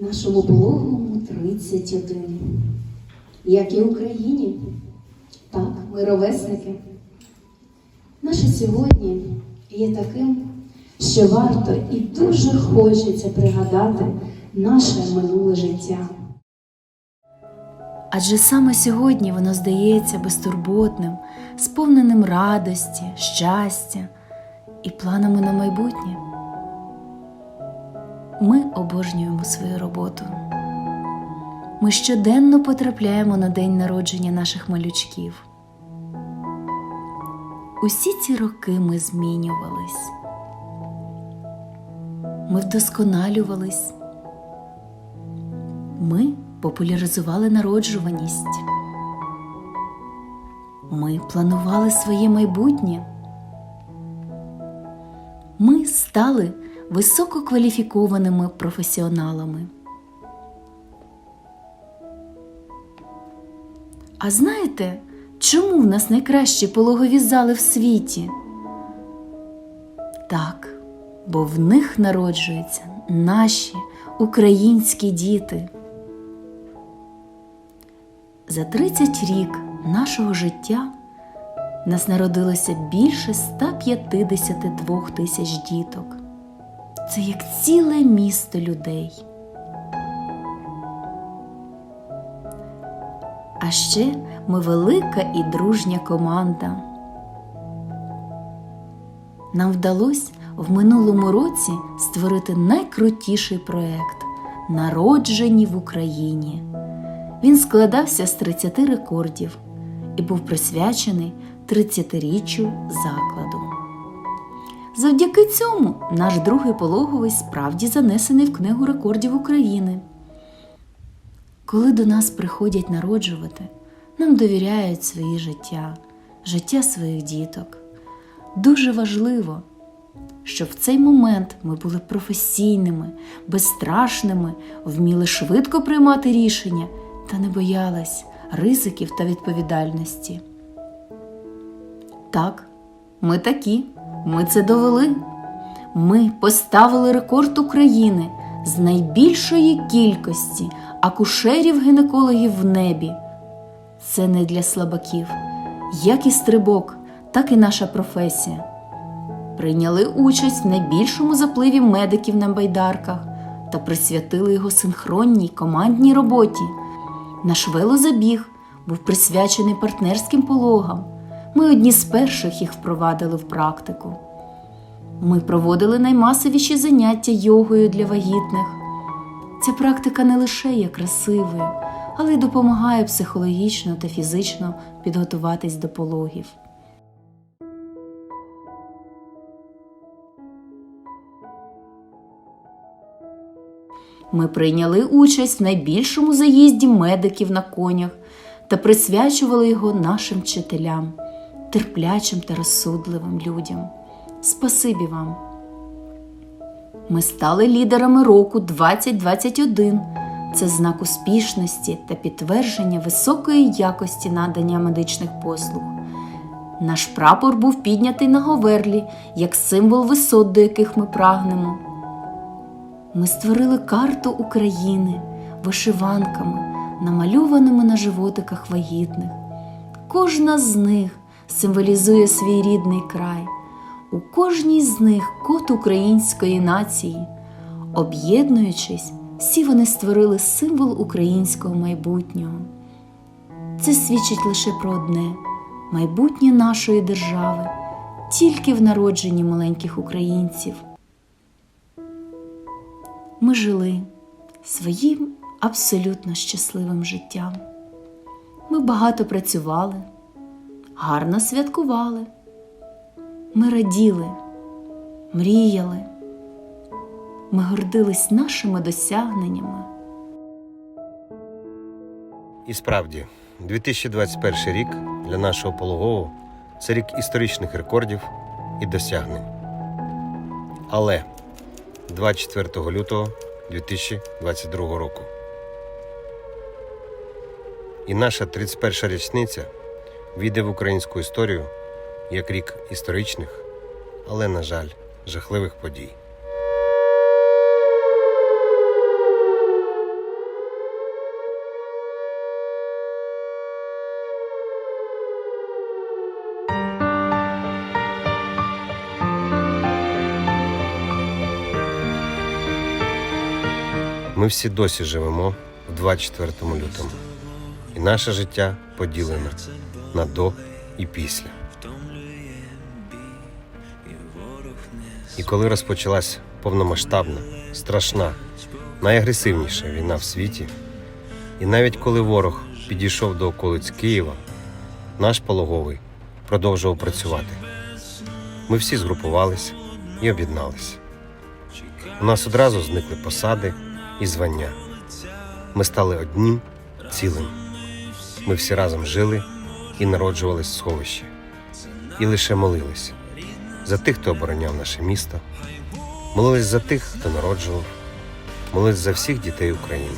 Нашому пологому 31. Як і Україні. Так, ми ровесники. Наше сьогодні є таким, що варто і дуже хочеться пригадати наше минуле життя. Адже саме сьогодні воно здається безтурботним, сповненим радості, щастя і планами на майбутнє. Ми обожнюємо свою роботу. Ми щоденно потрапляємо на день народження наших малючків. Усі ці роки ми змінювались. Ми вдосконалювались. Ми популяризували народжуваність. Ми планували своє майбутнє. Ми стали висококваліфікованими професіоналами. А знаєте, чому в нас найкращі пологові зали в світі? Так, бо в них народжуються наші українські діти. За 30 рік нашого життя нас народилося більше 152 тисяч діток. Це як ціле місто людей. А ще ми велика і дружня команда. Нам вдалося в минулому році створити найкрутіший проект Народжені в Україні. Він складався з 30 рекордів і був присвячений 30-річчю закладу. Завдяки цьому наш другий пологовий справді занесений в Книгу рекордів України. Коли до нас приходять народжувати, нам довіряють свої життя, життя своїх діток. Дуже важливо, щоб в цей момент ми були професійними, безстрашними, вміли швидко приймати рішення та не боялись ризиків та відповідальності. Так, ми такі, ми це довели. Ми поставили рекорд України з найбільшої кількості акушерів-гінекологів в небі. Це не для слабаків, як і стрибок, так і наша професія. Прийняли участь в найбільшому запливі медиків на байдарках та присвятили його синхронній командній роботі. Наш велозабіг був присвячений партнерським пологам. Ми одні з перших їх впровадили в практику. Ми проводили наймасовіші заняття йогою для вагітних. Ця практика не лише є красивою, але й допомагає психологічно та фізично підготуватись до пологів. Ми прийняли участь в найбільшому заїзді медиків на конях та присвячували його нашим вчителям, терплячим та розсудливим людям. Спасибі вам! Ми стали лідерами року 2021. Це знак успішності та підтвердження високої якості надання медичних послуг. Наш прапор був піднятий на Говерлі як символ висот, до яких ми прагнемо. Ми створили карту України вишиванками, намальованими на животиках вагітних. Кожна з них символізує свій рідний край. У кожній з них код української нації. Об'єднуючись, всі вони створили символ українського майбутнього. Це свідчить лише про одне майбутнє нашої держави, тільки в народженні маленьких українців. Ми жили своїм абсолютно щасливим життям. Ми багато працювали, гарно святкували. Ми раділи, мріяли, ми гордились нашими досягненнями. І справді, 2021 рік для нашого пологового це рік історичних рекордів і досягнень. Але 24 лютого 2022 року. І наша 31 річниця війде в українську історію як рік історичних, але, на жаль, жахливих подій. Ми всі досі живемо в 24 лютому, і наше життя поділене на до і після. І коли розпочалась повномасштабна, страшна, найагресивніша війна в світі, і навіть коли ворог підійшов до околиць Києва, наш пологовий продовжував працювати. Ми всі згрупувалися і об'єдналися. У нас одразу зникли посади і звання. Ми стали одним цілим. Ми всі разом жили і народжувались сховищі. І лише молились за тих, хто обороняв наше місто, молились за тих, хто народжував, молились за всіх дітей України.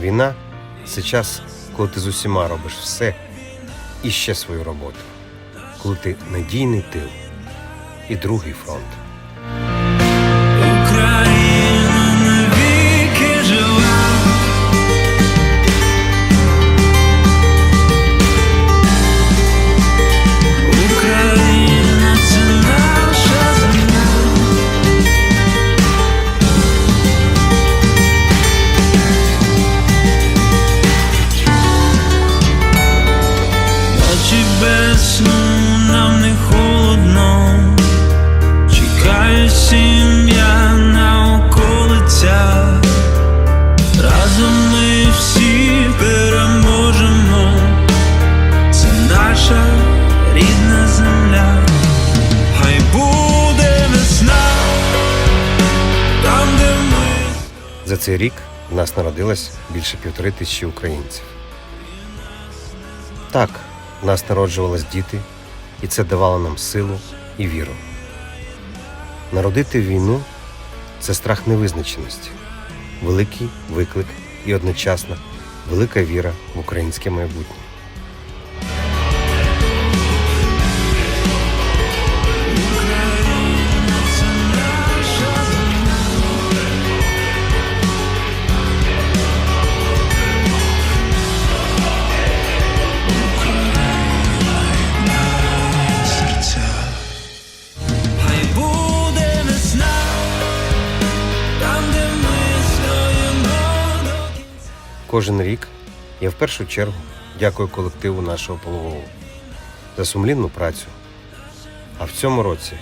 Війна це час, коли ти з усіма робиш все і ще свою роботу, коли ти надійний тил і другий фронт. Цей рік в нас народилось більше півтори тисячі українців. Так, в нас народжувались діти, і це давало нам силу і віру. Народити війну це страх невизначеності, великий виклик і одночасно велика віра в українське майбутнє. Кожен рік я в першу чергу дякую колективу нашого пологового за сумлінну працю. А в цьому році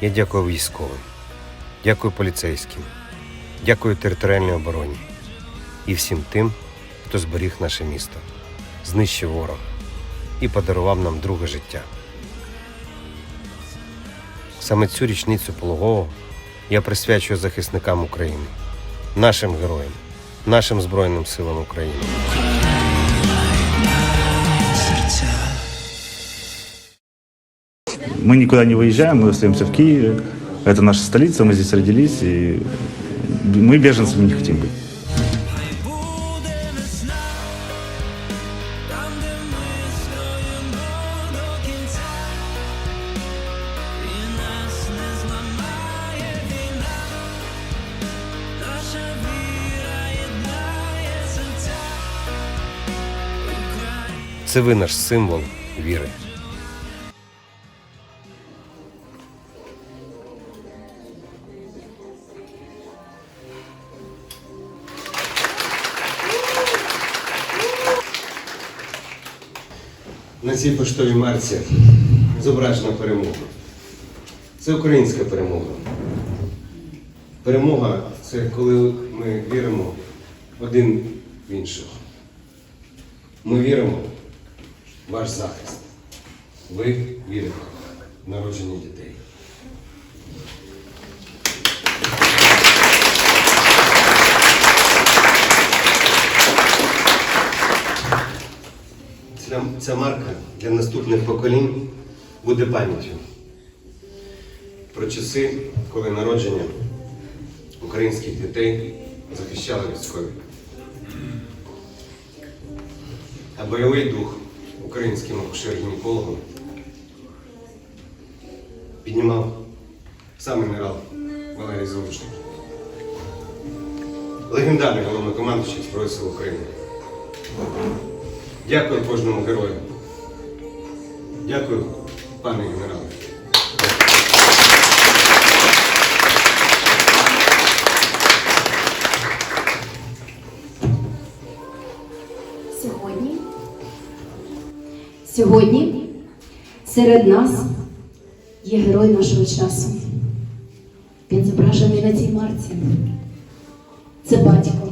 я дякую військовим, дякую поліцейським, дякую територіальній обороні і всім тим, хто зберіг наше місто, знищив ворога і подарував нам друге життя. Саме цю річницю пологового я присвячую захисникам України, нашим героям, нашим Збройним силам України. Мы никуда не выезжаем, мы остаемся в Киеве. Это наша столица, мы здесь родились, и мы беженцами не хотим быть. Це ви наш символ віри. На цій поштовій марці зображена перемога. Це українська перемога. Перемога це коли ми віримо один в іншого. Ми віримо ваш захист. Ви вірите в народження дітей. Ця, марка для наступних поколінь буде пам'яттю про часи, коли народження українських дітей захищали військові. А бойовий дух українським акушер-гінекологом піднімав сам генерал Валерій Залужний. Легендарний головнокомандуючий Збройних сил України. Дякую кожному герою. Дякую, пане генерале. Сьогодні серед нас є герой нашого часу. Він зображений на цій марці. Це батько,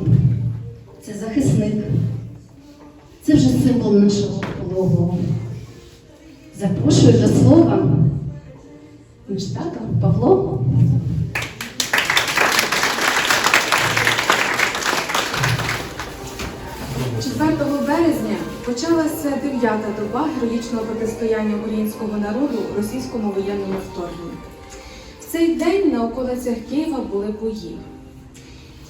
це захисник, це вже символ нашого пологового. Запрошую до слова наш тато Павло. Дев'ята доба героїчного протистояння українського народу російському воєнному вторгненню. В цей день на околицях Києва були бої.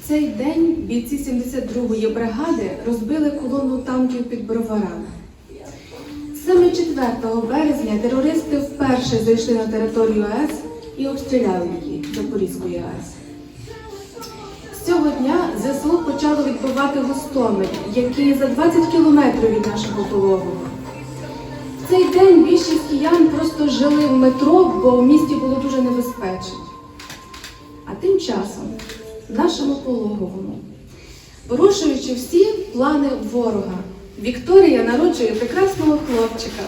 В цей день бійці 72-ї бригади розбили колону танків під броварами. Саме 4 березня терористи вперше зайшли на територію АЕС і обстріляли її Запорізької АЕС. З цього дня ЗСУ почало відбивати Гостомель, який за 20 кілометрів від нашого пологового. В цей день більшість киян просто жили в метро, бо в місті було дуже небезпечно. А тим часом в нашому пологовому, порушуючи всі плани ворога, Вікторія народжує прекрасного хлопчика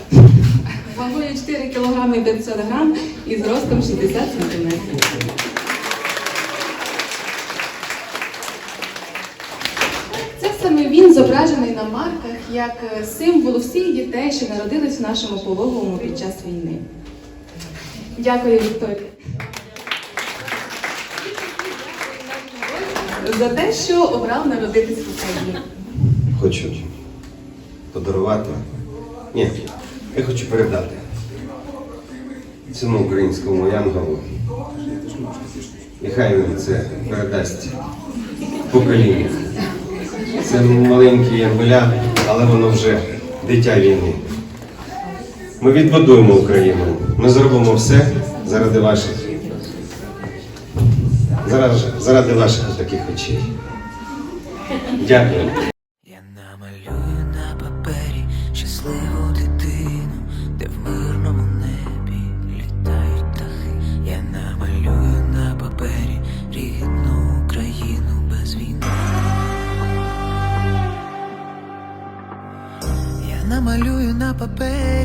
вагою 4 кг 500 грам і зростом 60 см. Це саме він зображений на марках як е, символ всіх дітей, що народились в нашому пологовому під час війни. Дякую, Вікторія. За те, що обрав народитись в Україні. Хочу подарувати. Ні, я хочу передати цьому українському янголу. І хай він це передасть покоління. Це маленькі янголя, але воно вже дитя війни. Ми відбудуємо Україну. Ми зробимо все заради ваших. Заради, заради ваших таких очей. Дякую.